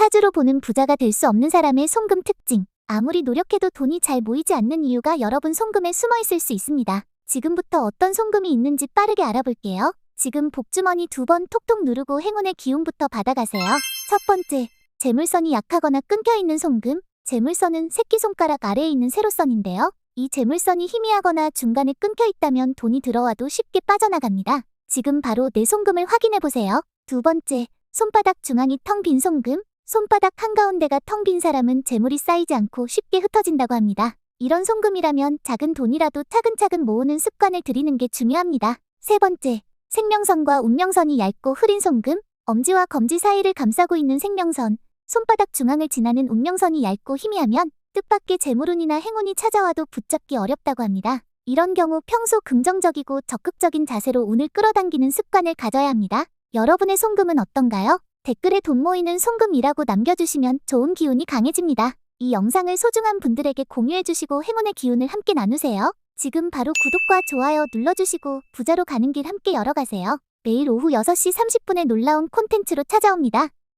사주로 보는 부자가 될 수 없는 사람의 송금 특징. 아무리 노력해도 돈이 잘 모이지 않는 이유가 여러분 송금에 숨어 있을 수 있습니다. 지금부터 어떤 송금이 있는지 빠르게 알아볼게요. 지금 복주머니 두 번 톡톡 누르고 행운의 기운부터 받아가세요. 첫 번째, 재물선이 약하거나 끊겨 있는 송금. 재물선은 새끼손가락 아래에 있는 세로선인데요. 이 재물선이 희미하거나 중간에 끊겨 있다면 돈이 들어와도 쉽게 빠져나갑니다. 지금 바로 내 송금을 확인해 보세요. 두 번째, 손바닥 중앙이 텅 빈 송금. 손바닥 한가운데가 텅 빈 사람은 재물이 쌓이지 않고 쉽게 흩어진다고 합니다. 이런 송금이라면 작은 돈이라도 차근차근 모으는 습관을 들이는 게 중요합니다. 세 번째, 생명선과 운명선이 얇고 흐린 송금. 엄지와 검지 사이를 감싸고 있는 생명선, 손바닥 중앙을 지나는 운명선이 얇고 희미하면 뜻밖의 재물운이나 행운이 찾아와도 붙잡기 어렵다고 합니다. 이런 경우 평소 긍정적이고 적극적인 자세로 운을 끌어당기는 습관을 가져야 합니다. 여러분의 송금은 어떤가요? 댓글에 돈 모이는 송금이라고 남겨주시면 좋은 기운이 강해집니다. 이 영상을 소중한 분들에게 공유해주시고 행운의 기운을 함께 나누세요. 지금 바로 구독과 좋아요 눌러주시고 부자로 가는 길 함께 열어가세요. 매일 오후 6시 30분에 놀라운 콘텐츠로 찾아옵니다.